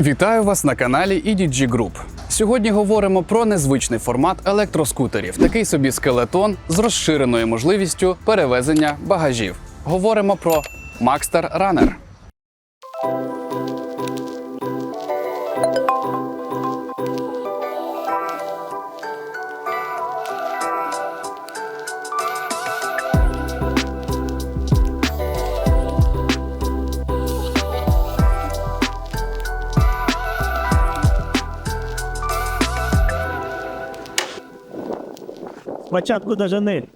Вітаю вас на каналі EDG Group. Сьогодні говоримо про незвичний формат електроскутерів, такий собі скелетон з розширеною можливістю перевезення багажів. Говоримо про Maxter Runner. Спочатку дожени.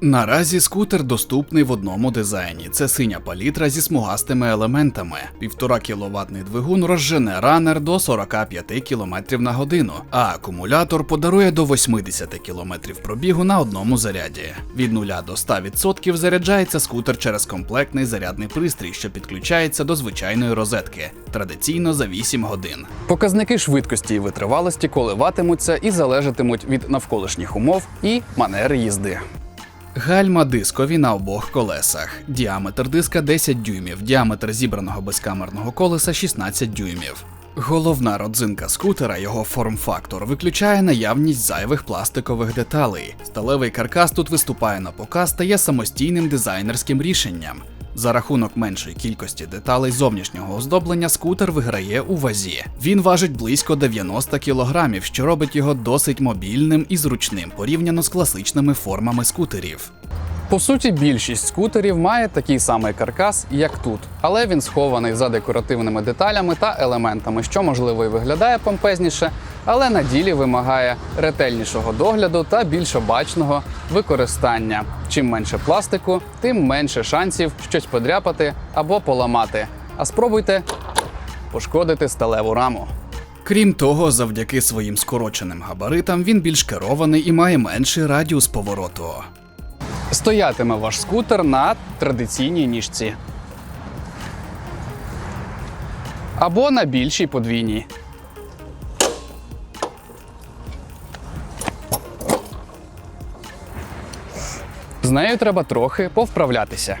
Наразі скутер доступний в одному дизайні. Це синя палітра зі смугастими елементами. 1,5 кіловатний двигун розжене ранер до 45 км на годину, а акумулятор подарує до 80 км пробігу на одному заряді. Від 0 до 100% заряджається скутер через комплектний зарядний пристрій, що підключається до звичайної розетки, традиційно за 8 годин. Показники швидкості і витривалості коливатимуться і залежатимуть від навколишніх умов і манери їзди. Гальма дискові на обох колесах. Діаметр диска 10 дюймів, діаметр зібраного безкамерного колеса 16 дюймів. Головна родзинка скутера, його форм-фактор, виключає наявність зайвих пластикових деталей. Сталевий каркас тут виступає на показ та є самостійним дизайнерським рішенням. За рахунок меншої кількості деталей зовнішнього оздоблення скутер виграє у вазі. Він важить близько 90 кг, що робить його досить мобільним і зручним порівняно з класичними формами скутерів. По суті, більшість скутерів має такий самий каркас, як тут, але він схований за декоративними деталями та елементами, що можливо і виглядає помпезніше, але на ділі вимагає ретельнішого догляду та більш обачного використання. Чим менше пластику, тим менше шансів щось подряпати або поламати. А спробуйте пошкодити сталеву раму. Крім того, завдяки своїм скороченим габаритам він більш керований і має менший радіус повороту. Стоятиме ваш скутер на традиційній ніжці. Або на більшій подвійній. З нею треба трохи повправлятися.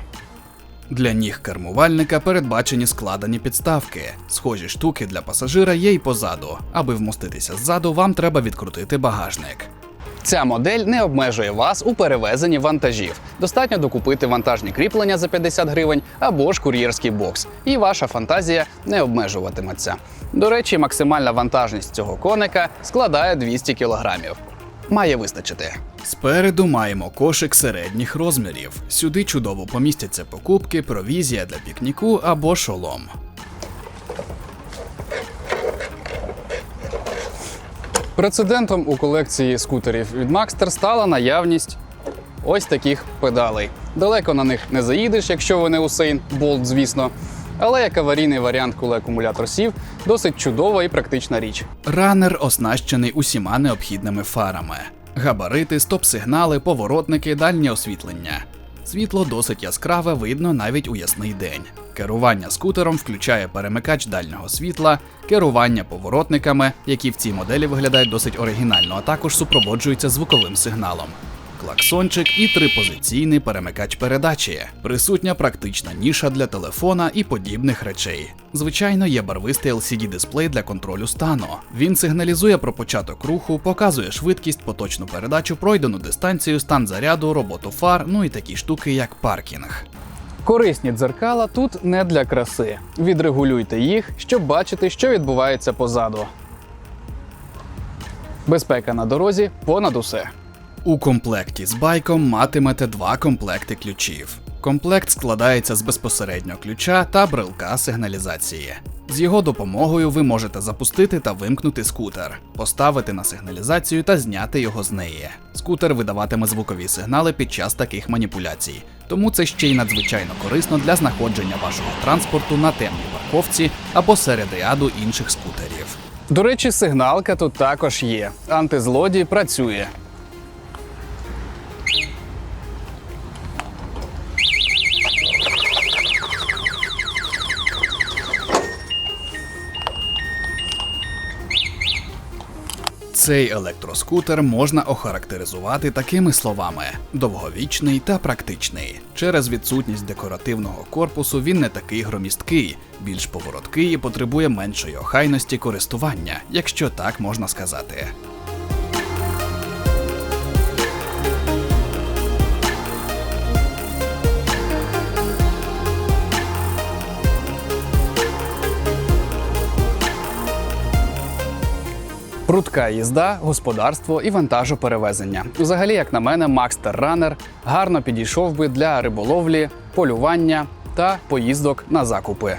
Для ніг кермувальника передбачені складені підставки. Схожі штуки для пасажира є й позаду. Аби вмоститися ззаду, вам треба відкрутити багажник. Ця модель не обмежує вас у перевезенні вантажів. Достатньо докупити вантажні кріплення за 50 гривень або ж кур'єрський бокс, і ваша фантазія не обмежуватиметься. До речі, максимальна вантажність цього коника складає 200 кілограмів. Має вистачити. Спереду маємо кошик середніх розмірів. Сюди чудово помістяться покупки, провізія для пікніку або шолом. Прецедентом у колекції скутерів від Maxter стала наявність ось таких педалей. Далеко на них не заїдеш, якщо ви не Усейн Болт, звісно. Але як аварійний варіант, коли акумулятор сів, досить чудова і практична річ. Ранер оснащений усіма необхідними фарами: габарити, стоп-сигнали, поворотники, дальнє освітлення. Світло досить яскраве, видно навіть у ясний день. Керування скутером включає перемикач дальнього світла, керування поворотниками, які в цій моделі виглядають досить оригінально, а також супроводжуються звуковим сигналом. Клаксончик і трипозиційний перемикач передачі. Присутня практична ніша для телефона і подібних речей. Звичайно, є барвистий LCD-дисплей для контролю стану. Він сигналізує про початок руху, показує швидкість, поточну передачу, пройдену дистанцію, стан заряду, роботу фар, ну і такі штуки, як паркінг. Корисні дзеркала тут не для краси. Відрегулюйте їх, щоб бачити, що відбувається позаду. Безпека на дорозі понад усе. У комплекті з байком матимете два комплекти ключів. Комплект складається з безпосереднього ключа та брелка сигналізації. З його допомогою ви можете запустити та вимкнути скутер, поставити на сигналізацію та зняти його з неї. Скутер видаватиме звукові сигнали під час таких маніпуляцій, тому це ще й надзвичайно корисно для знаходження вашого транспорту на темній парковці або серед ряду інших скутерів. До речі, сигналка тут також є. Антизлодій працює. Цей електроскутер можна охарактеризувати такими словами: довговічний та практичний. Через відсутність декоративного корпусу він не такий громісткий, більш повороткий і потребує меншої охайності користування, якщо так можна сказати. Прудка їзда, господарство і вантажоперевезення. Взагалі, як на мене, Макстер Ранер гарно підійшов би для риболовлі, полювання та поїздок на закупи.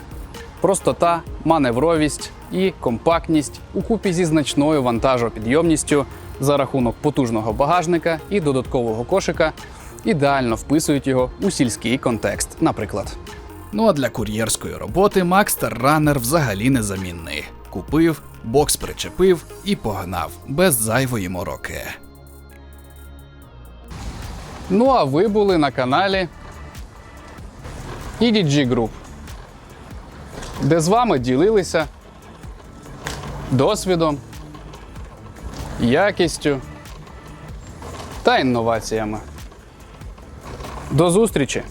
Простота, маневровість і компактність у купі зі значною вантажопідйомністю за рахунок потужного багажника і додаткового кошика ідеально вписують його у сільський контекст, наприклад. Ну а для кур'єрської роботи Макстер Ранер взагалі незамінний. Купив, бокс причепив і погнав без зайвої мороки. Ну а ви були на каналі EDG Group, де з вами ділилися досвідом, якістю та інноваціями. До зустрічі!